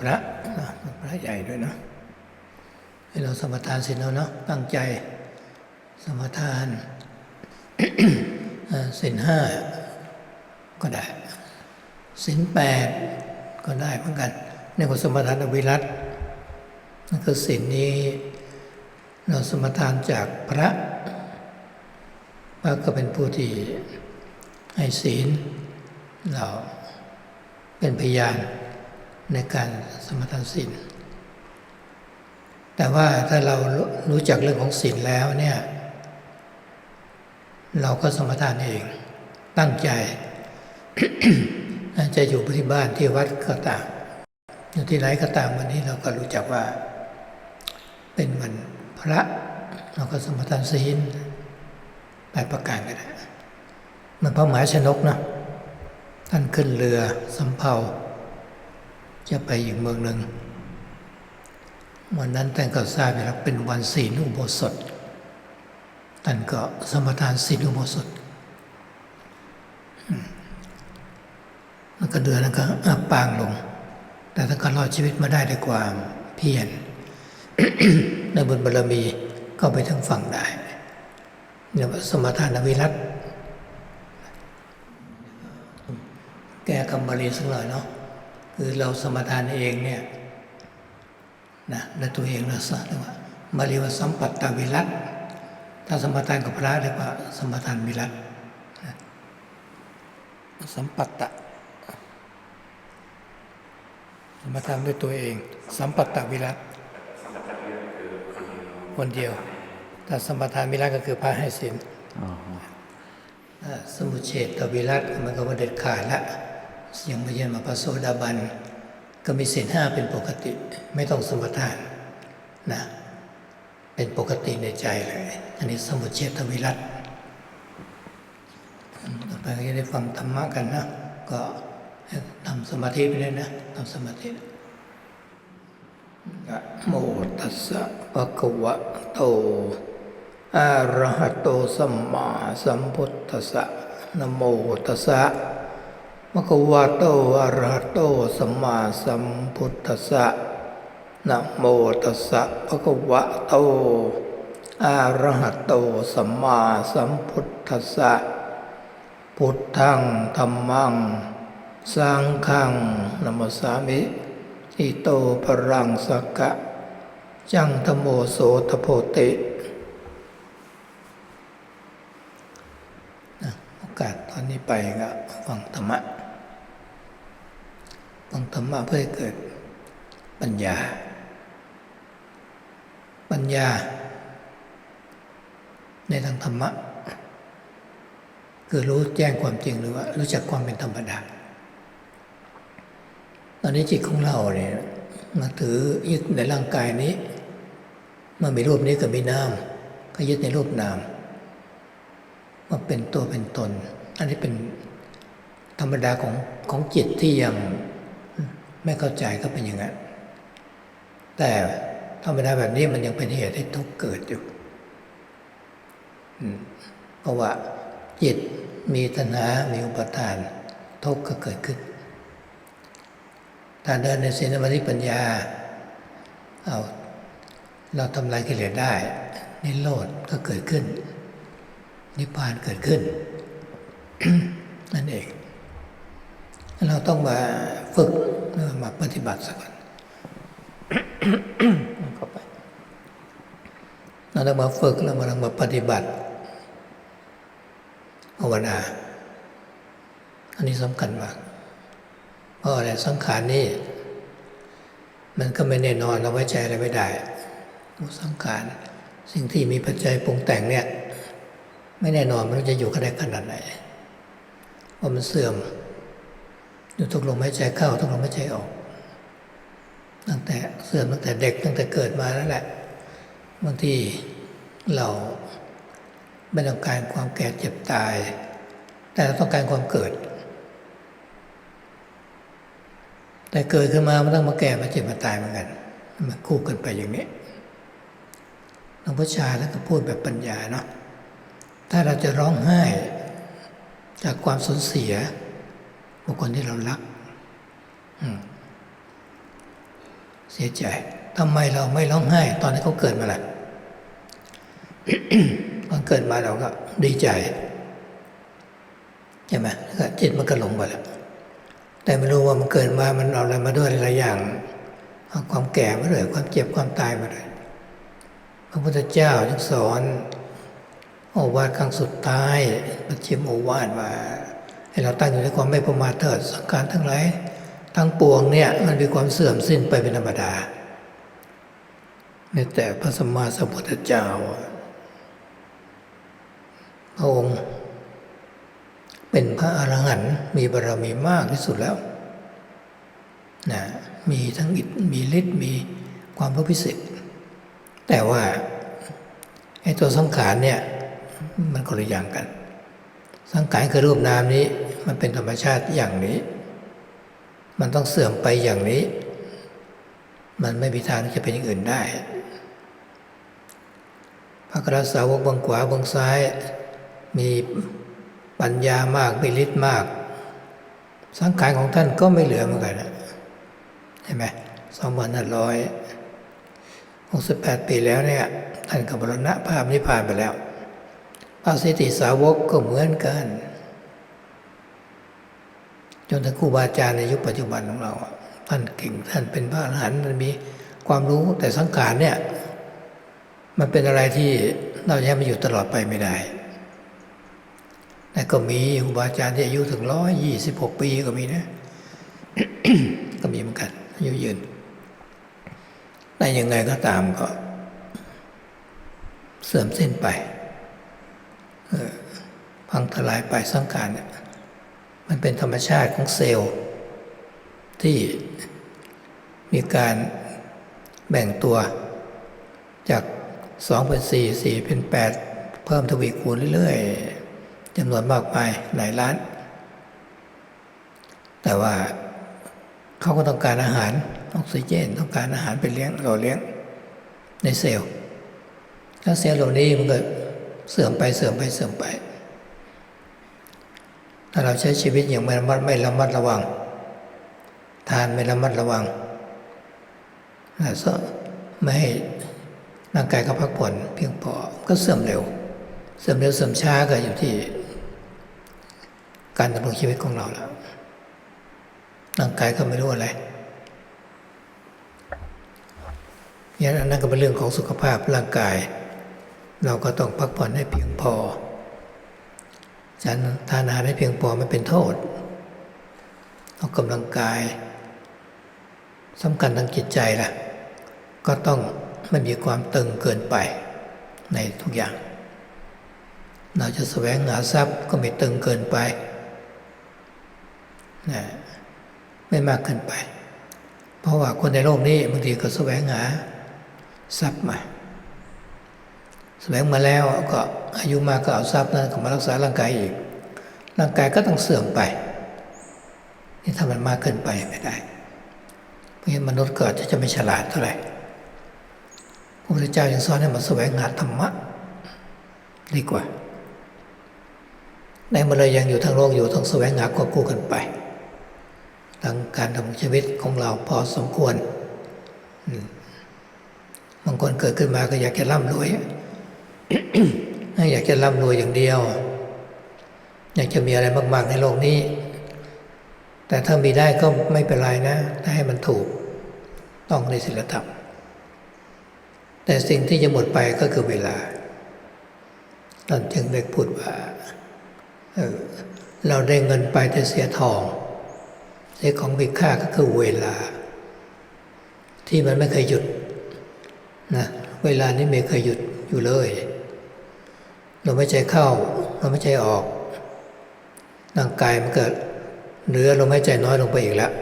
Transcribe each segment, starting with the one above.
พระนพระใหญ่ด้วยเนาะให้เราสมทานศีลเราเนาะตั้งใจสมทานเอ่อศีลห้าก็ได้ศีลแปดก็ได้เหมือนกันในกฎสมทานอวิรัตนั่นคือศีลนี้ เราสมทานจากพระพระก็เป็นผู้ที่ให้ศีลเราเป็นพยาน ในการสมทานศีลแต่ว่าถ้าเรารู้จักเรื่องของศีลแล้วเนี่ย เราก็สมทานเองตั้งใจ จะอยู่ที่บ้านที่วัดก็ตามอยู่ที่ไหนก็ตามวันนี้เราก็รู้จักว่า เป็นวันพระ เราก็สมทานศีลแปดประการก็ได้เหมันพระหมหาชนกเนาะท่านขึ้นเรือสำเภา จะไปอีกเมืองหนึ่งวันนั้นท่านก็ทราบอยู่แล้วเป็นวันศีลอุโบสถท่านก็สมทานศีลอุโบสถแล้วก็เดือนนั้นก็อับปางลง แต่ท่านก็รอดชีวิตมาได้ด้วยความเพียรในบุญบารมีก็ไปถึงฝั่งได้เรียกว่าสมทานวิรัตแก้คำบาลีสักหน่อยเนาะ คือเราสมทานเองเนี่ยนะและตัวเองเราสเรียกว่าบาลีว่าสัมปัตตวิรัตถ้าสมทานกับพระเรียกว่าสมทานวิรัตนะสัมปัตตะสมทานด้วยตัวเอง สัมปัตตวิรัตคนเดียวแต่สมทานวิรัตก็คือพระให้ศีลอ๋ออ่าสมุเฉตวิรัตมันก็ว่าเด็ดขาดละ ยังไม่เย็นมาพระโสดาบัน ก็มีศีลห้าเป็นปกติ ไม่ต้องสมทานนะเป็นปกติในใจเลย อันนี้สมุทเฉตวิรัตต่อไปก็จะได้ฟังธรรมะกันนะ ก็ทำสมาธิไปเลยนะทำสมาธินะโมตัสสะภะคะวะโตอะระหะโตสัมมาสัมพุทธัสสะนะโมตัสสะ ภะคะวะโตอะระหะโตสัมมาสัมพุทธัสสะนะโมตัสสะภะคะวะโตอะระหะโตสัมมาสัมพุทธัสสะพุทธังธัมมังสังฆังนัมมสสามิอิโตปรังสักกะ จังธโมโสตโพติโอกาสตอนนี้ไปก็ฟังธรรมะ ฟังธรรมะเพื่อให้เกิดปัญญา ปัญญา ในทางธรรมะ คือรู้แจ้งความจริงหรือว่า รู้จักความเป็นธรรมดา ตอนนี้จิตของเราเนี่ยมาถือยึดในร่างกายนี้มื่อมีรูปนี้ก็มีนามก็ยึดในรูปนามว่าเป็นตัวเป็นตน อันนี้เป็นธรรมดาของของจิตที่ยัง ไม่เข้าใจก็เป็นอย่างนั้น แต่ธรรมดาแบบนี้มันยังเป็นเหตุให้ทุกข์เกิดอยู่เพราะว่าจิตมีตัณหา มีอุปทาน ทุกข์ก็เกิดขึ้นถ้าเดินในศีลสมาธิปัญญา เอาเราทำลายกิเลสได้ นิโรธก็เกิดขึ้น นิพพานเกิดขึ้น นั่นเอง เราต้องมาฝึกมาปฏิบัติสักก่อนเข้าไปเราต้องมาฝึกแล้วมาต้องมาปฏิบัติภาวนาอันนี้สำคัญมาก เพราะอะไรสังขารนี่มันก็ไม่แน่นอนเราไว้ใจอะไรไม่ได้สังขารสิ่งที่มีปัจจัยปรุงแต่งเนี่ย ไม่แน่นอนมันจะอยู่กันได้ขนาดไหนว่ามันเสื่อม อยู่ทุกลมหายใจเข้าทุกลมหายใจออก ตั้งแต่เสื่อมตั้งแต่เด็กตั้งแต่เกิดมาแล้วแหละบางทีเราไม่ต้องการความแก่เจ็บตาย แต่เราต้องการความเกิด แต่เกิดขึ้นมามันต้องมาแก่มาเจ็บมาตายเหมือนกัน มันคู่กันไปอย่างนี้หลวงพ่อชาแล้วก็พูดแบบปัญญาเนาะถ้าเราจะร้องไห้จากความสูญเสีย บุคคลที่เรารักเสียใจทำไมเราไม่ร้องไห้ ตอนที่เขาเกิดมาล่ะตอนเกิดมาเราก็ดีใจใช่ไหมแล้วก็จิตมันก็หลงไปแล้วแต่ไม่รู้ว่ามันเกิดมามันเอาอะไรมาด้วยหลายอย่างเอาความแก่มาด้วยความเจ็บความตายมาด้วยพระพุทธเจ้าจึงสอนโอวาทครั้งสุดท้ายปัจฉิมโอวาทว่า ให้เราตั้งอยู่ในความไม่ประมาทเถิดสังขารทั้งหลายทั้งปวงเนี่ยมันมีความเสื่อมสิ้นไปเป็นธรรมดาไม่แต่พระสัมมาสัมพุทธเจ้าพระองค์เป็นพระอรหันต์มีบารรมีมากที่สุดแล้วนะมีทั้งอิทธิมีฤทธิ์มีความพระพิเศษแต่ว่าไอ้ตัวสังขารเนี่ยมันคนละอย่างกัน สังขารคือรูปนามนี้ มันเป็นธรรมชาติอย่างนี้ มันต้องเสื่อมไปอย่างนี้ มันไม่มีทางที่จะเป็นอย่างอื่นได้ พระกระสาวกบางขวาบางซ้าย มีปัญญามากมีฤทธิ์มาก สังขารของท่านก็ไม่เหลือเหมือนกันนะใช่ไหมสองพันห้าร้อยหกสิบแปดปีแล้วเนี่ยท่านกับบรณะภาพนิพพานไปแล้วพระสิทธิสาวกก็เหมือนกัน จนถึงครูบาอาจารย์ในยุคปัจจุบันของเรา ท่านเก่งท่านเป็นพระอรหันต์ท่านมีความรู้แต่สังขารเนี่ย มันเป็นอะไรที่เราจะให้มันอยู่ตลอดไปไม่ได้แต่ก็มีครูบาอาจารย์ที่อายุถึงร้อยยี่สิบหกปีก็มีนะ ก็มีเหมือนกันอายุยืนแต่ยังไงก็ตามก็ เสื่อมสิ้นไปพังทลายไปสังขารเนี่ย มันเป็นธรรมชาติของเซลล์ ที่มีการแบ่งตัว จากสองเป็นสี่สี่เป็นแปดเพิ่มทวีคูณเรื่อยๆจำนวนมากมายหลายล้าน แต่ว่าเขาก็ต้องการอาหารออกซิเจนต้องการอาหารเป็นเลี้ยงหล่อเลี้ยงในเซลล์แล้วเซลล์เหล่านี้มันก็เสื่อมไปเสื่อมไปเสื่อมไป ถ้าเราใช้ชีวิตอย่างไม่ระมัดไม่ระมัดระวัง ทานไม่ระมัดระวังแล้วไม่ให้ร่างกายเขาพักผ่อนเพียงพอก็เสื่อมเร็ว เสื่อมเร็วเสื่อมช้าก็อยู่ที่ การดำรงชีวิตของเราแล้วร่างกายก็ไม่รู้อะไรอย่างนั้นก็เป็นเรื่องของสุขภาพร่างกาย เราก็ต้องพักผ่อนให้เพียงพอ ฉันทานอาหารให้เพียงพอไม่เป็นโทษออกกำลังกายสำคัญทางจิตใจล่ะ ก็ต้องไม่มีความตึงเกินไปในทุกอย่าง เราจะแสวงหาทรัพย์ก็ไม่ตึงเกินไปนะไม่มากเกินไป เพราะว่าคนในโลกนี้บางทีก็แสวงหาทรัพย์มา แสวงมาแล้วก็อายุมากก็เอาทรัพย์นั้นมารักษาร่างกายอีก ร่างกายก็ต้องเสื่อมไป นี่ถ้ามันมากเกินไปไม่ได้ เพราะฉะนั้นมนุษย์เกิดจะจะไม่ฉลาดเท่าไหร่พระพุทธเจ้ายังสอนให้มาแสวงหาธรรมะดีกว่า ในมื่อเรายังอยู่ทั้งโลกอยู่ต้องแสวงหาควบคู่กันไปทั้งการดำรงชีวิตของเราพอสมควรบางคนเกิดขึ้นมาก็อยากจะร่ำรวย อยากจะร่ำรวยอย่างเดียว อยากจะมีอะไรมาก ๆ ในโลกนี้ แต่ถ้ามีได้ก็ไม่เป็นไรนะ ถ้าให้มันถูกต้องในศีลธรรม แต่สิ่งที่จะหมดไปก็คือเวลาท่านจึงได้พูดว่าเเราได้เงินไปแต่เสียทองเสียของมีค่าก็คือเวลา ที่มันไม่เคยหยุดนะเวลานี้ไม่เคยหยุดอยู่เลย เราไม่ใจเข้าเราไม่ใจออกร่างกายมันเกิดเหลือลมหายใจน้อยลงไปอีกแล้ว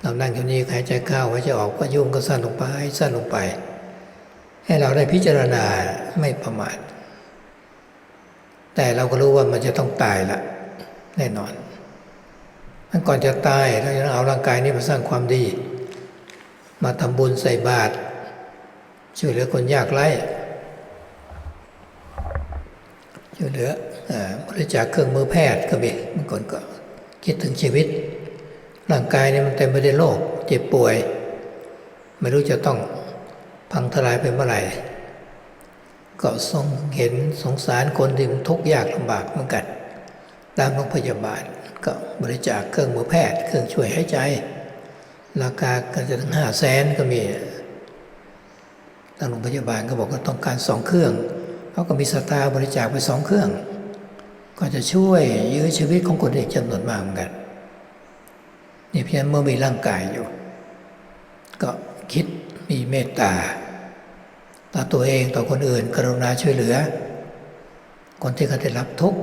เรานั่งอยู่นี้หายใจเข้าหายใจออกก็ยุ่งก็สั้นลงไปสั้นลงไป ให้เราได้พิจารณาไม่ประมาทแต่เราก็รู้ว่ามันจะต้องตายละแน่นอนมันก่อนจะตายเราจะเอาร่างกายนี้มาสร้างความดี มาทำบุญใส่บาตรช่วยเหลือคนยากไร้ ช่วยเหลือบริจาคเครื่องมือแพทย์ก็มีเมื่อก่อนก็คิดถึงชีวิต ร่างกายเนี่ยมันเต็มไปด้วยโรคเจ็บป่วย ไม่รู้จะต้องพังทลายไปเมื่อไหร่ก็ทรงเห็นสงสารคนที่มันทุกข์ยากลำบากเหมือนกันตามโรงพยาบาลก็บริจาคเครื่องมือแพทย์ เครื่องช่วยหายใจ ราคาก็จะถึงห้าแสนก็มีทางโรงพยาบาลก็บอกว่าต้องการสองเครื่อง เขาก็มีสตาร์บริจาคไปสองเครื่อง ก็จะช่วยยื้อชีวิตของคนอีกจำนวนมากเหมือนกันนี่เพียงเมื่อมีร่างกายอยู่ ก็คิดมีเมตตาต่อตัวเองต่อคนอื่น กรุณาช่วยเหลือ คนที่เขาได้รับทุกข์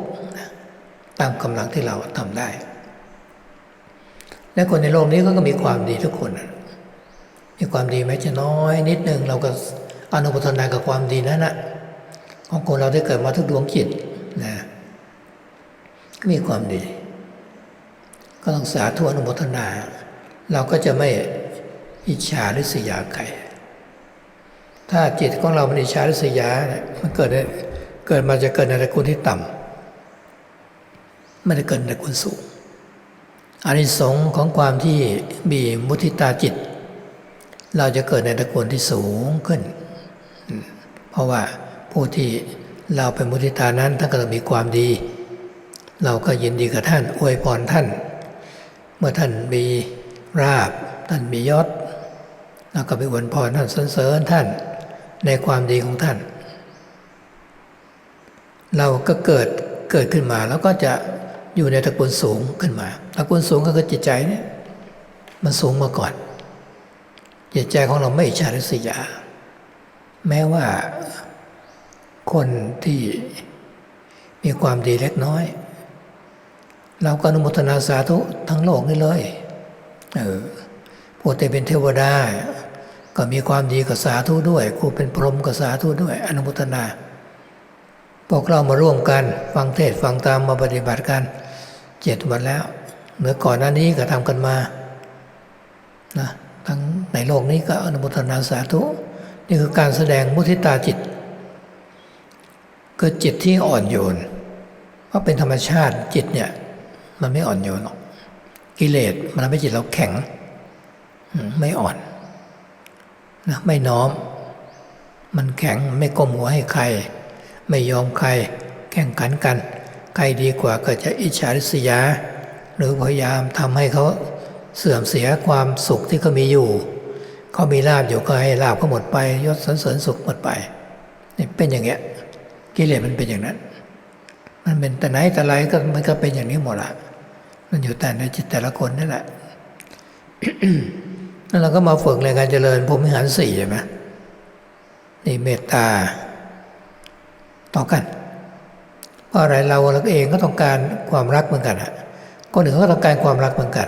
ตามกำลังที่เราทำได้ และคนในโลกนี้ก็มีความดีทุกคน มีความดีแม้จะน้อยนิดหนึ่งเราก็อนุโมทนากับความดีนั้นนะ ของคนเราได้เกิดมาทุกดวงจิตนะก็มีความดี ก็ต้องสาธุอนุโมทนา เราก็จะไม่อิจฉาหรือเสียใครถ้าจิตของเรามันอิจฉาหรือเสียาเนี่ยมันเกิดเกิดมาจะเกิดในตระกูลที่ต่ำไม่ได้เกิดในตระกูลสูงอานิสงส์ของความที่มีมุทิตาจิต เราจะเกิดในตระกูลที่สูงขึ้น เพราะว่า ผู้ที่เราเป็นมุทิตานั้นท่านก็ต้องมีความดี เราก็ยินดีกับท่านอวยพรท่าน เมื่อท่านมีราบท่านมียศเราก็ไปอวยพรท่านสรรเสริญท่านในความดีของท่าน เราก็เกิดเกิดขึ้นมาแล้วก็จะอยู่ในตระกูลสูงขึ้นมาตระกูลสูงก็คือจิตใจเนี่ยมันสูงมาก่อน จิตใจของเราไม่อิจฉาริษยา แม้ว่า คนที่มีความดีเล็กน้อย เราก็อนุโมทนาสาธุทั้งโลกนี่เลยเออพวกแต่เป็นเทวดา ก็มีความดีกับสาธุด้วยกูเป็นพรหมกับสาธุด้วย อนุโมทนาพวกเรามาร่วมกันฟังเทศฟังตามมาปฏิบัติกันเจ็ดวันแล้วเมื่อก่อนหน้านี้ก็ทำกันมานะทั้งในโลกนี้ก็อนุโมทนาสาธุ นี่คือการแสดงมุทิตาจิต คือจิตที่อ่อนโยนเพราะเป็นธรรมชาติจิตเนี่ยมันไม่อ่อนโยนหรอกกิเลสมันทำให้จิตเราแข็ง ไม่อ่อนนะไม่น้อม มันแข็งไม่ก้มหัวให้ใคร ไม่ยอมใครแข่งขันกัน ใครดีกว่าก็จะอิจฉาริษยา หรือพยายามทำให้เขาเสื่อมเสียความสุขที่เขามีอยู่ เขามีลาบอยู่ก็ให้ลาบก็หมดไป ยศสันเสริญสุขหมดไปนี่เป็นอย่างเงี้ย กิเลสมันเป็นอย่างนั้น มันเป็นแต่ไหนแต่ไรก็มันก็เป็นอย่างนี้หมดละมันอยู่แต่ในจิตแต่ละคนนั่นแหละแล้วเราก็มาฝึกในการเจริญภูมิหารสี่ใช่ไหมนี่เมตตาต่อกันเพราะอะไรเราเราเองก็ต้องการความรักเหมือนกันอะคนอื่นก็ต้องการความรักเหมือนกัน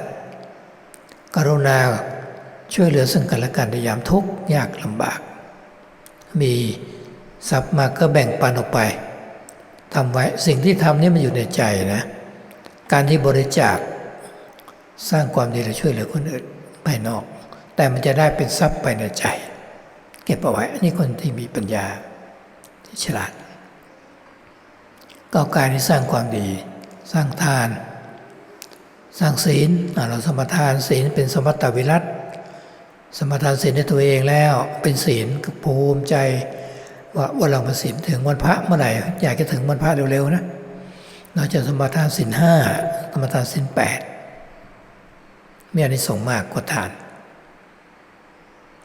กรุณาช่วยเหลือซึ่งกันและกันในยามทุกข์ยากลำบาก มี ทรัพย์มาก็แบ่งปันออกไปทำไว้สิ่งที่ทำนี่มันอยู่ในใจนะ การที่บริจาคสร้างความดีและช่วยเหลือคนอื่นภายนอก แต่มันจะได้เป็นทรัพย์ไปในใจ เก็บเอาไว้อันนี้คนที่มีปัญญาที่ฉลาดก็การที่สร้างความดี สร้างทาน สร้างศีลเราสมทานศีลเป็นสมตวิรัตสมทานศีลในตัวเองแล้วเป็นศีลก็ภูมิใจ ว่าวันเรามาศีลถึงวันพระเมื่อไหร่อยากจะถึงวันพระเร็วๆนะเราจะสมทานศีลห้าสมทานศีลแปดมีอานิสงส์มากกว่าทาน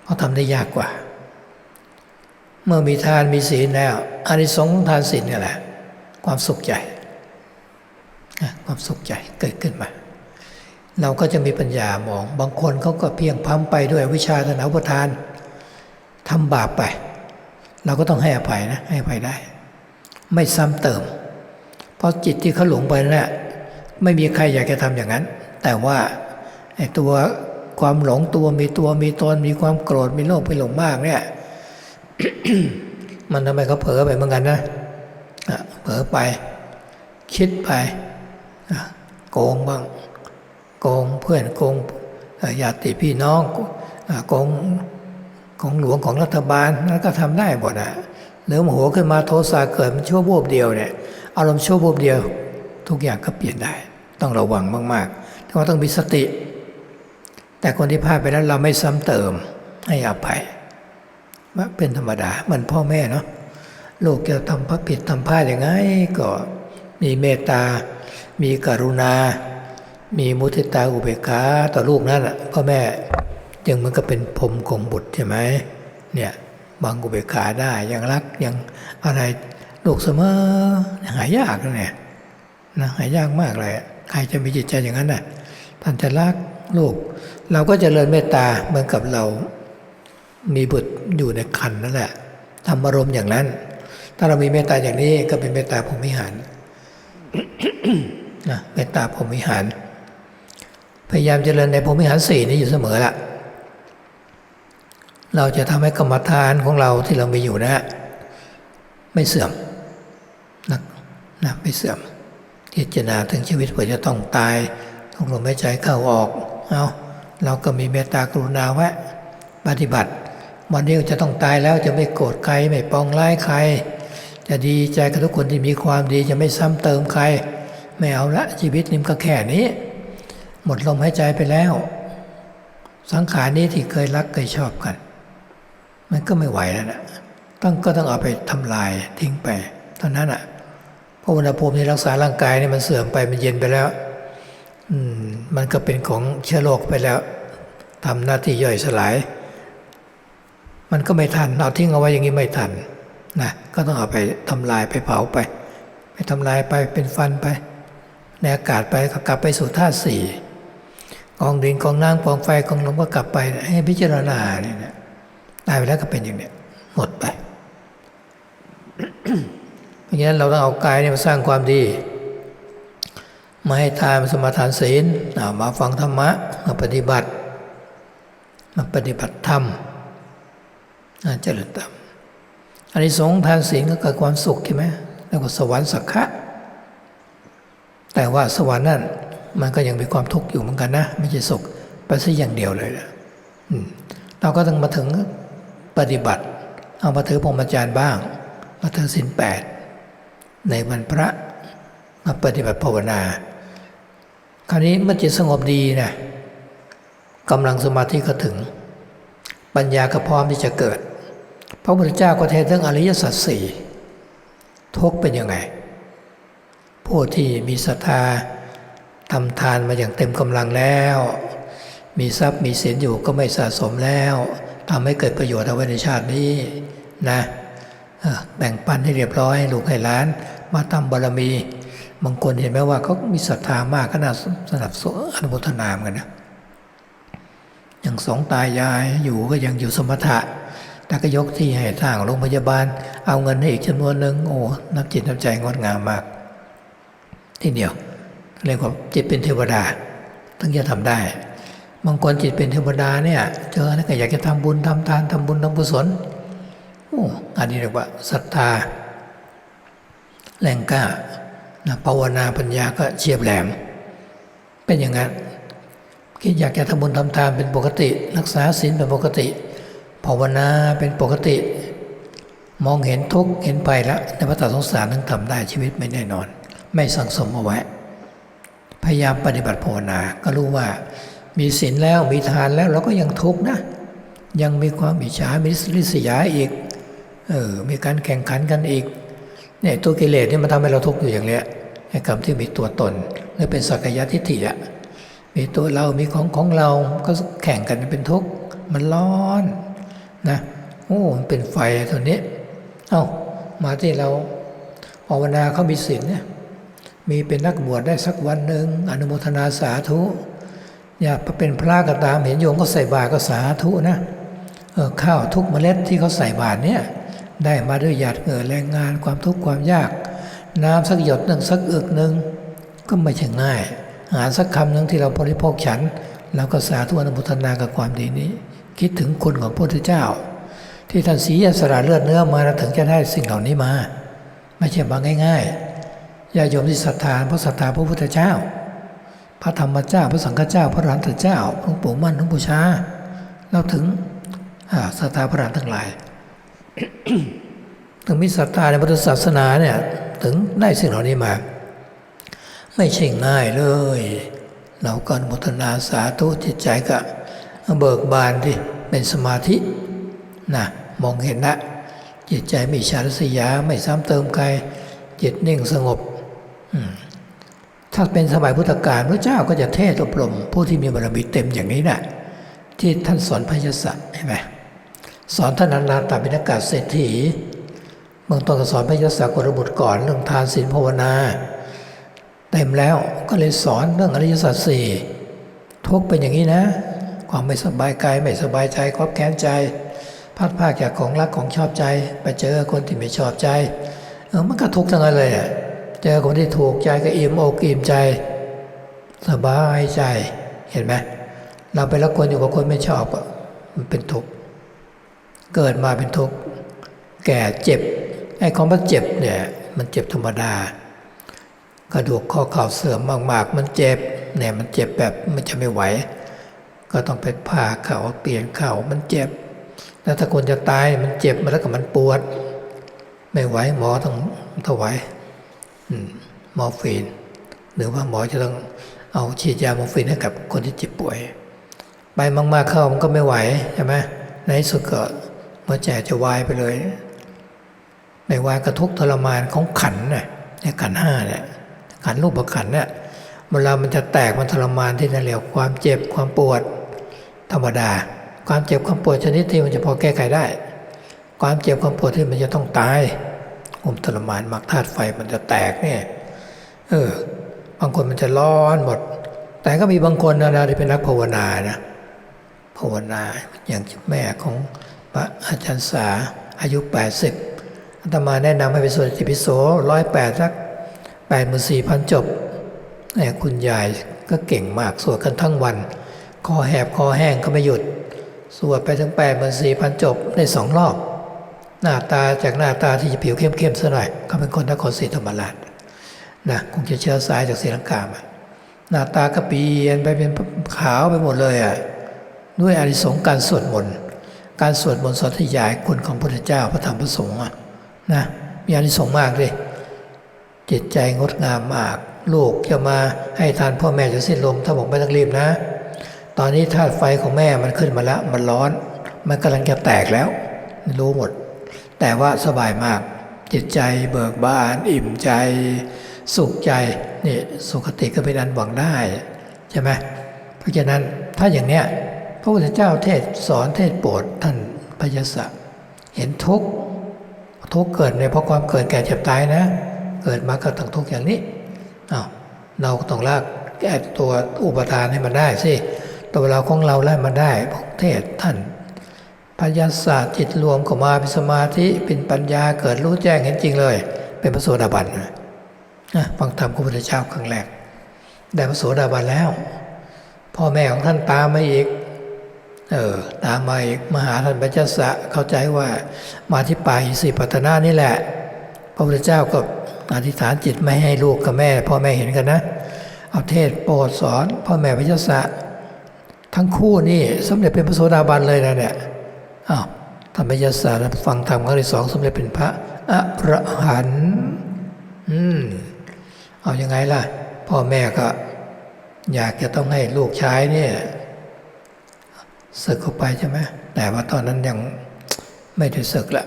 เพราะทำได้ยากกว่า เมื่อมีทานมีศีลแล้วอานิสงส์ของทานศีลนี่แหละ ความสุขใจความสุขใจเกิดขึ้นมา เราก็จะมีปัญญามอง บางคนเขาก็เพียงพัมไปด้วยวิชาธนาอุปทานทำบาปไป เราก็ต้องให้อภัยนะให้อภัยได้ ไม่ซ้ำเติม เพราะจิตที่เขาหลงไปนะั่นไม่มีใครอยากจะทำอย่างนั้น แต่ว่าไอ้ตัวความหลงตัวมีตัวมีตนมีความโกรธมีโลภมีหลงมากเนี่ยมันทำไมเขาเผลอไปเหมือนกันนะเผลอไป คิดไปโกงบ้าง โกงเพื่อนโกงญาติพี่น้องโกง ของหลวงของรัฐบาลนั่นก็ทำได้หมดอะหรือโมโหขึ้นมาโทสะเกิดมันชั่ววูบเดียวเนี่ยอารมณ์ชั่ววูบเดียว ทุกอย่างก็เปลี่ยนได้ ต้องระวังมากๆแต่ว่าต้องมีสติ แต่คนที่พลาดไปแล้วเราไม่ซ้ำเติมให้อภัยว่าเป็นธรรมดาเหมือนพ่อแม่เนาะลูกจะทำพระผิดทำพลาดยังไงก็มีเมตตา มีกรุณา มีมุทิตาอุเบกขาต่อลูกนั่นแหละพ่อแม่ ยังมันก็เป็นพรมของบุตรใช่ไหมเนี่ยบางอุเบกขาได้ยังรักยังอะไรลูกเสมอหายากนะเนี่ยนะหายากมากเลยใครจะมีจิตใจอย่างนั้นน่ะท่านจะรักลูก เราก็จเจริญเมตตาเหมือนกับเรามีบุตรอยู่ในคันนั่นแหละทำอารมณ์อย่างนั้น ถ้าเรามีเมตตาอย่างนี้ก็เป็นเมตตาพรหมิหารนะเมตตาพรหมิหาร พยายามเจริญในพรหมิหารสี่นี้อยู่เสมอละ เราจะทำให้กรรมฐานของเราที่เรามีอยู่นะไม่เสื่อมนะนะไม่เสื่อมพิจารณาถึงชีวิตว่าจะต้องตายต้องลมหายใจเข้าออกเอาเราก็มีเมตตากรุณาไว้ปฏิบัติ วันนี้จะต้องตายแล้วจะไม่โกรธใครไม่ปองร้ายใคร จะดีใจกับทุกคนที่มีความดีจะไม่ซ้ำเติมใคร ไม่เอาละชีวิตนี่มก็แค่นี้ หมดลมหายใจไปแล้ว สังขารนี้ที่เคยรักเคยชอบกัน มันก็ไม่ไหวแล้วนะต้องก็ต้องเอาไปทำลายทิ้งไปเท่านั้นอะเพราะอุณหภูมิที่รักษาร่างกายนี่มันเสื่อมไปมันเย็นไปแล้ว อืมมันก็เป็นของเชื้อโรคไปแล้วทำหน้าที่ย่อยสลาย มันก็ไม่ทันเอาทิ้งเอาไว้อย่างนี้ไม่ทันนะก็ต้องเอาไปทำลายไปเผาไป ไปทำลายไปเป็นฟันไป ในอากาศไปก็กลับไปสู่ธาตุสี่กองดินกองน้ำกองไฟกองลมก็กลับไปให้พิจารณาเนี่ยนะ ตายไปแล้วก็เป็นอย่างเนี้ยหมดไป เพราะฉะนั้นเราต้องเอากายเนี่ยมาสร้างความดีมาให้ทานมาสมาทานศีลมาฟังธรรมะมาปฏิบัติ มาปฏิบัติธรรมน่าเจริญธรรมอันนี้สงทานศีลก็เกิดความสุขใช่ไหมเรียกว่าสวรรค์สักขะแต่ว่าสวรรค์นั่นมันก็ยังมีความทุกข์อยู่เหมือนกันนะ ไม่ใช่สุขไปซะอย่างเดียวเลยนะเราก็ต้องมาถึง ปฏิบัติ เอามาถือพรหมจรรย์บ้าง มาถือศีลแปดในวันพระมาปฏิบัติภาวนา คราวนี้เมื่อจิตสงบดีนะกำลังสมาธิก็ถึง ปัญญาก็พร้อมที่จะเกิด พระพุทธเจ้าก็เทศน์เรื่องอริยสัจสี่ทุกเป็นยังไง ผู้ที่มีศรัทธาทำทานมาอย่างเต็มกำลังแล้ว มีทรัพย์มีสินอยู่ก็ไม่สะสมแล้ว ทำให้เกิดประโยชน์เอาไว้ในชาตินี้นะแบ่งปันให้เรียบร้อยหลูกให้หล้าน มาทำบารมีบางคนเห็นไหมว่าเขามีศรัทธามากขนาดสนับสนุนอนุโมทนามกันนะอย่างสองตายายอยู่ก็ยังอยู่สมถะแต่ก็ยกที่ให้ทางโรงพยาบาล เอาเงินให้อีกจำนวนหนึ่งโอ้นับจิตนับใจงดงามมาก ที่เดียวเรียกว่าจิตเป็นเทวดาถึงจะทำได้ บางคนจิตเป็นเทวดาเนี่ย เจอแล้วก็อยากจะทำบุญทำทานทำบุญทำกุศลโอ้อันนี้เรียกว่าศรัทธา แรงกล้านะภาวนาปัญญาก็เฉียบแหลม เป็นอย่างนั้นคิดอยากจะทำบุญทำทานเป็นปกติ รักษาศีลเป็นปกติภาวนาเป็นปกติ มองเห็นทุกข์เห็นไปแล้วในพระตาสงสารนั้นทำได้ชีวิตไม่แน่นอน ไม่สังสมเอาไว้ พยายามปฏิบัติภาวนาก็รู้ว่า มีศีลแล้วมีทานแล้วเราก็ยังทุกข์นะ ยังมีความอิจฉามีริษยาอีกเออมีการแข่งขันกันอีกเนี่ยตัวกิเลสเนี่ยมันทำให้เราทุกข์อยู่อย่างเนี้ยไอ้คำที่มีตัวตนหรือเป็นสักยะทิฏฐิอะมีตัวเรา มีของของเรา ก็แข่งกันเป็นทุกข์ มันร้อนนะโอ้มันเป็นไฟตัวนี้ เอา้ามาที่เราภาวนาเขามีศีลเนี่ยมีเป็นนักบวชได้สักวันหนึ่งอนุโมทนาสาธุ อย่าเป็นพระก็ตามเห็นโยมก็ใส่บาตรก็สาธุนะเออข้าวทุกเมล็ดที่เขาใส่บาตรเนี่ยได้มาด้วยหยาดเหงื่อแรงงานความทุกข์ความยาก น้ำสักหยดหนึ่งสักอึกหนึ่งก็ไม่ใช่ง่ายอาหารสักคำหนึ่งที่เราบริโภคฉันแล้วก็สาธุอนุโมทนากับความดีนี้ คิดถึงคุณของพระพุทธเจ้า ที่ท่านสีสละเลือดเนื้อมาถึงจะได้สิ่งเหล่านี้มา ไม่ใช่มาง่ายๆญาติโยมที่ศรัทธาเพราะศรัทธาพระพุทธเจ้า พระธรรมเจ้า พระสังฆเจ้า พระรหันตเจ้าหลวงปู่มั่นหลวงปู่ชาเราถึงอ่าศรัทธาพระรหันต์ทั้งหลาย ถึงมีศรัทธาในพุทธศาสนาเนี่ยถึงได้สิ่งเหล่านี้มา ไม่ใช่ง่ายเลย เราก็อนุทนาสาธุจิตใจก็เบิกบานที่เป็นสมาธินะมองเห็นละจิตใจม่ชาลสยาไม่ซ้ำเติมใครจิตนิ่งสงบ อืม ถ้าเป็นสมัยพุทธกาลพระเจ้าก็จะเทศอบรม ผู้ที่มีบารมีเต็มอย่างนี้นะที่ท่านสอนพยศเห็นไหมสอนท่านอนาตาบิณกาศเศรษฐีเมืองต้นก็สอนพยศกรบุตรก่อนเรื่องทานศีลภาวนา เต็มแล้วก็เลยสอนเรื่องอริยสัจสี่ทุกเป็นอย่างนี้นะ ความไม่สบายกายไม่สบายใจความแค้นใจพลาดพลาดจากของรักของชอบใจ ไปเจอคนที่ไม่ชอบใจ เออมันก็ทุกข์ทั้งนั้นเลยอะ เจอคนที่ถูกใจก็อิ่มอกอิ่มใจ สบายใจเห็นไหมเราไปรักคนอยู่กับคนไม่ชอบมันเป็นทุกข์เกิดมาเป็นทุกข์แก่เจ็บไอ้ความว่าเจ็บเนี่ยมันเจ็บธรรมดากระดูกข้อเข่าเสื่อมมาก ๆ มันเจ็บเนี่ยมันเจ็บแบบมันจะไม่ไหว ก็ต้องไปผ่าเข่าเปลี่ยนเข่ามันเจ็บแล้วถ้าคนจะตายมันเจ็บมาแล้วก็มันปวด ไม่ไหวหมอต้องถวาย มมอร์ฟีน หรือว่าหมอจะต้องเอาฉีดยามอร์ฟีนให้กับคนที่เจ็บป่วย ไปมากๆเข้ามันก็ไม่ไหวใช่ไหมในสุดก็หัวใจจะวายไปเลยไม่วายกระทุกทรมานของขันน่ะเนี่ยขันห้าเนี่ยขันรูปขันเนี่ยเวลามันจะแตกมันทรมานที่นั่นแหละความเจ็บความปวดธรรมดา ความเจ็บความปวดชนิดที่มันจะพอแก้ไขได้ ความเจ็บความปวดที่มันจะต้องตาย อมทรมานมักธาตุไฟมันจะแตกเนี่ยเออบางคนมันจะร้อนหมด แต่ก็มีบางคนนะที่เป็นนักภาวนานะภาวนาอย่างแม่ของพระอาจารย์สาอายุ 80อาตมาแนะนำให้ไปสวดจิตปิโสร้อยแปดสักแปดหมื่นสี่พันจบเนี่ยคุณยายก็เก่งมาก สวดกันทั้งวัน คอแหบคอแห้งก็ไม่หยุด สวดไปถึงแปดหมื่นสี่พันจบได้สองรอบ หน้าตาจากหน้าตาที่จะผิวเข้มๆสักหน่อยเขาเป็นคนนครศรีธรรมราชนะคงจะเชื้อสายจากศรีลังกามาหน้าตาก็เปลี่ยนไปเป็นขาวไปหมดเลยอะด้วยอานิสงส์การสวดมนต์การสวดมนต์สาธยายคุณของพระพุทธเจ้าพระธรรมพระสงฆ์นะมีอานิสงส์มากเลยจิตใจงดงามมาก ลูกจะมาให้ทานพ่อแม่จะสิ้นลมถ้าบอกไม่ต้องรีบนะ ตอนนี้ธาตุไฟของแม่มันขึ้นมาแล้วมันร้อน มันกำลังจะแตกแล้ว รู้หมด แต่ว่าสบายมาก จิตใจเบิกบาน อิ่มใจ สุขใจนี่สุขติก็เป็นอันหวังได้ใช่ไหมเพราะฉะนั้นถ้าอย่างเนี้ยพระพุทธเจ้าเทศสอนเทศโปรดท่านพยศะเห็นทุกข์ทุกข์เกิดในเพราะความเกิดแก่เจ็บตายนะ เกิดมาก็ต้องทุกข์อย่างนี้อ้าวเราต้องลากแก้ตัวอุปทานให้มันได้สิตัวเราของเราไล่มาได้พระเทศท่าน พยาศาสตร์จิตรวมเข้ามาเป็นสมาธิเป็นปัญญาเกิดรู้แจ้งเห็นจริงเลย เป็นพระโสดาบันนะฟังธรรมของพระพุทธเจ้าครั้งแรกได้พระโสดาบันแล้ว พ่อแม่ของท่านตามมาอีกเออตามมาอีกมหาท่านปัจจสะเข้าใจว่ามาที่ป่าหิสิปัตนานี่แหละ พระพุทธเจ้าก็อธิษฐานจิตไม่ให้ลูกกับแม่ พ่อแม่เห็นกันนะ เอาเทศโปรดสอน พ่อแม่พระเจ้าสะทั้งคู่นี่สำเร็จเป็นพระโสดาบันเลยนะเนี่ย อ้าวท่านพระเจ้าสะฟังธรรมครั้งที่สองสำเร็จเป็นพระอรหันต์อืมเอาอยัางไงล่ะ พ่อแม่ก็ อยากจะต้องให้ลูกชายเนี่ยศึกเข้าไปใช่ไหมแต่ว่าตอนนั้นยังไม่ได้ศึกละ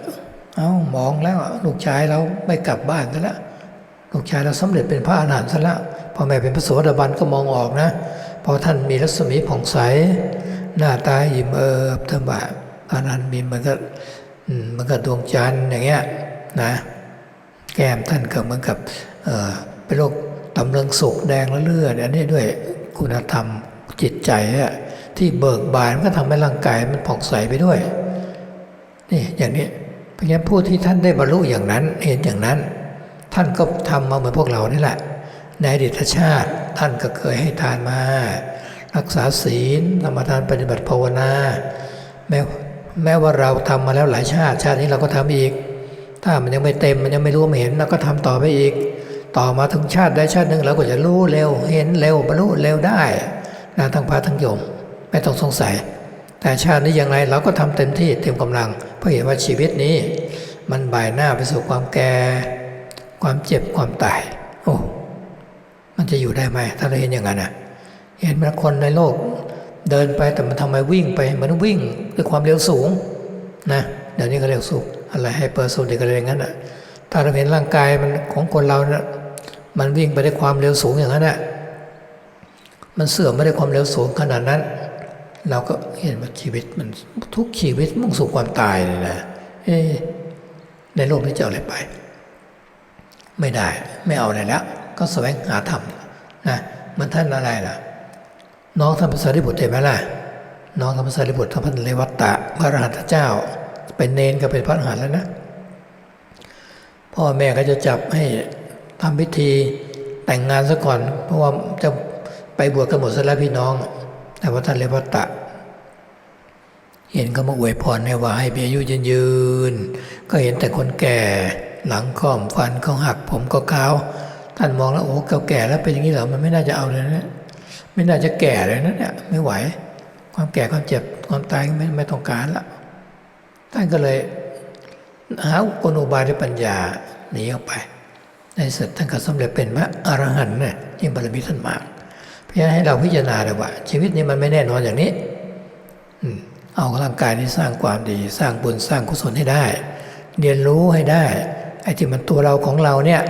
เอา้ามองแล้วลูกชายเราไม่กลับบ้านกันแล้วลูกชายเราสำเร็จเป็นพระอรหันต์ซะล้วพ่อแม่เป็นพระโสดาบันก็มองออกนะพราะท่านมีรัศมีผ่องใส หน้าตาอิ่มเอิบธรรมะพระ อรหันต์มีมือนกับอืมเหมือนกับดวงจันทร์อย่างเงี้ยนะแก้มท่านก็เหมือนกับเออเป็นโรคตำเลืองสุกแดงและเลือดอันนี้ด้วยคุณธรรมจิตใจอะที่เบิกบานมันก็ทำให้ร่างกายมันผ่องใสไปด้วยนี่อย่างนี้เพราะฉะนั้นผู้ที่ท่านได้บรรลุอย่างนั้นเห็นอย่างนั้น ท่านก็ทำมาเหมือนพวกเรานี่แหละ ในอดีตชาติท่านก็เคยให้ทานมา รักษาศีลธรรมทานปฏิบัติภาวนาแม้ แม้ว่าเราทำมาแล้วหลายชาติ ชาตินี้เราก็ทำอีก ถ้ามันยังไม่เต็มมันยังไม่รู้ไม่เห็นเราก็ทำต่อไปอีก ต่อมาถึงชาติได้ชาติหนึ่งเราก็จะรู้เร็ว เห็นเร็วบรรลุเร็วได้นะทั้งพระทั้งโยมไม่ต้องสงสัย แต่ชาตินี้อย่างไรเราก็ทำเต็มที่เต็มกำลัง เพราะเห็นว่าชีวิตนี้ มันบ่ายหน้าไปสู่ความแก่ ความเจ็บความตายโอ้มันจะอยู่ได้ไหมถ้าเราเห็นอย่างนั้นนะเห็นไหมคนในโลก เดินไปแต่มันทำไมวิ่งไปมันวิ่งด้วยความเร็วสูงนะเดี๋ยวนี้ก็เร็วสูงอะไรให้เปอร์โซนิกอะไรอย่างนั้นอะถ้าเราเห็นร่างกายมันของคนเราเนี่ยมันวิ่งไปด้วยความเร็วสูงอย่างนั้นอะมันเสื่อมไม่ได้ความเร็วสูงขนาดนั้น เราก็เห็นว่าชีวิตมันทุกชีวิตมุ่งสู่ความตายเลยนะเอในโลกนี้จะเอาอะไรไป ไม่ได้ไม่เอาอะไรแล้ว ก็แสวงหาธรรมนะมันท่านอะไรล่ะ น้องท่านพระสารีบุตรเห็นไหมล่ะ น้องท่านพระสารีบุตรท่านพระเลวัตตะพระอรหันตเจ้า เป็นเนนก็เป็นพระอรหันต์แล้วนะ พ่อแม่ก็จะจับให้ทำพิธีแต่งงานซะก่อน เพราะว่าจะไปบวชกันหมดซะแล้วพี่น้อง แต่ว่าท่านเลวัตตะ เห็นก็มาอวยพรให้ว่าให้มีอายุยืนยืนๆก็เห็นแต่คนแก่หลังค่อมฟันเขาหักผมก็ขาว ท่านมองแล้วโอ้เก่าแก่แล้วเป็นอย่างนี้เหรอมันไม่น่าจะเอาเลยนะ ไม่น่าจะแก่เลยนะเนี่ยไม่ไหว ความแก่ความเจ็บความตายไม่ไม่ต้องการละท่านก็เลยหากลอุบายด้วยปัญญาหนีออกไป ในสุดท่านก็สำเร็จเป็นพระอรหันต์เนี่ยยิ่งบารมีท่านมากเพราะฉะนั้นให้เราพิจารณาเลยว่า ชีวิตนี้มันไม่แน่นอนอย่างนี้อเอาร่างกายที่สร้างความดี สร้างบุญสร้างกุศลให้ได้ เรียนรู้ให้ได้ไอ้ที่มันตัวเราของเราเนี่ย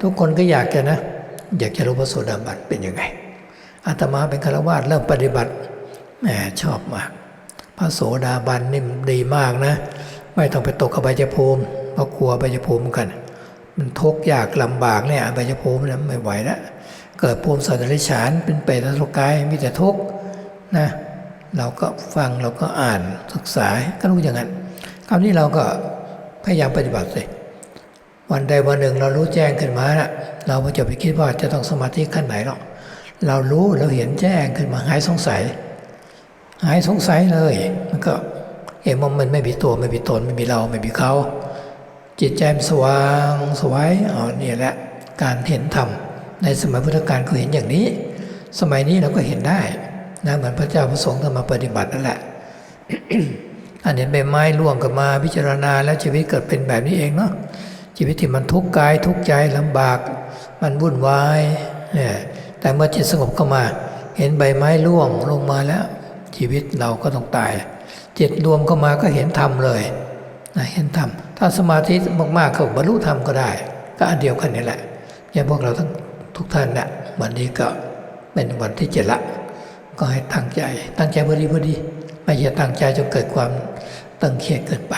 ทุกคนก็อยากจะนะ อยากจะรู้พระโสดาบันเป็นยังไง อาตมาเป็นฆราวาสเริ่มปฏิบัติแหมชอบมาก พระโสดาบันนี่ดีมากนะ ไม่ต้องไปตกกับใบยภูมิเพราะกลัวใบยภูมิเหมือนกัน มันทุกข์ยากลำบากเนี่ยใบยภูมิเนี่ยไม่ไหวแล้วเกิดภูมิสัตว์รัจฉานเป็นเปรตสุกายมีแต่ทุกข์นะเราก็ฟังเราก็อ่านศึกษาก็รู้อย่างนั้นคราวนี้เราก็พยายามปฏิบัติสิวันใดวันหนึ่งเรารู้แจ้งขึ้นมานะเราไม่จะไปคิดว่าจะต้องสมาธิขั้นไหนหรอก เรารู้เราเห็นแจ้งขึ้นมาหายสงสัย หายสงสัยเลย มันก็เห็นว่ามันไม่มีตัวไม่มีตนไม่มีเราไม่มีเขาจิตใจมันสว่างสวยอ๋อนี่แหละการเห็นธรรมในสมัยพุทธกาลก็เห็นอย่างนี้ สมัยนี้เราก็เห็นได้นะเหมือนพระเจ้าพระสงฆ์ทำมาปฏิบัตินั่นแหละอันเห็นใบไม้ร่วงกับมาพิจารณาแล้วชีวิตเกิดเป็นแบบนี้เองเนาะชีวิตที่มันทุกข์กายทุกข์ใจลำบาก มันวุ่นวายเนี่ย แต่เมื่อจิตสงบเข้ามา เห็นใบไม้ร่วงลงมาแล้ว ชีวิตเราก็ต้องตาย จิตรวมเข้ามาก็เห็นธรรมเลยนะเห็นธรรมถ้าสมาธิมากๆก็บรรลุธรรมก็ได้ ก็อันเดียวกันนี่แหละอย่างพวกเราทั้งทุกท่านเนี่ยวันนี้ก็เป็นวันที่เจ็ดละ ก็ให้ตั้งใจ ตั้งใจพอดีพอดีไม่ใช่ตั้งใจจนเกิดความตึงเครียดเกินไป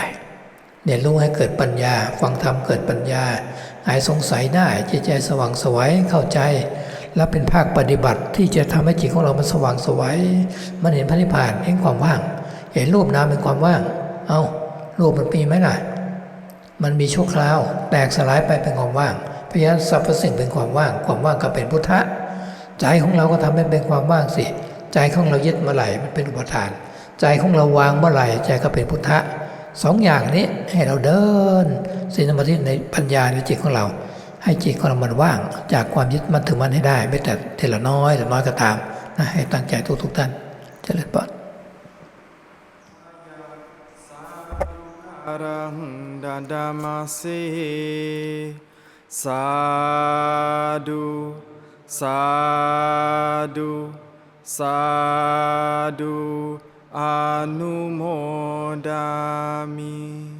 เรียนรู้ให้เกิดปัญญา ฟังธรรมเกิดปัญญา หายสงสัยได้จิตใจสว่างสวัยเข้าใจ และเป็นภาคปฏิบัติที่จะทำให้จิตของเรามันสว่างสวัยมันเห็นพระนิพพานเห็นความว่าง เห็นรูปนามเป็นความว่าง เอารูปมันมีไหมล่ะ มันมีชั่วคราว แตกสลายไปเป็นความว่างเพราะฉะนั้นสรรพสิ่งเป็นความว่าง ความว่างก็เป็นพุทธะ ใจของเราก็ทำให้เป็นความว่างสิ ใจของเรายึดเมื่อไหร่มันเป็นอุปทาน ใจของเราวางเมื่อไหร่ใจก็เป็นพุทธะสองอย่างนี้ให้เราเดินสีนสมาธิในปัญญาในจิตของเรา ให้จิตของเรามันว่าง จากความยึดมั่นถือมั่นให้ได้ ไม่แต่ทีละน้อยแต่น้อยก็ตามนะให้ตั้งใจทุกๆท่านเจริญพรอรังดาดามาสีสาธุสาธุสาธุอนุโมดามิ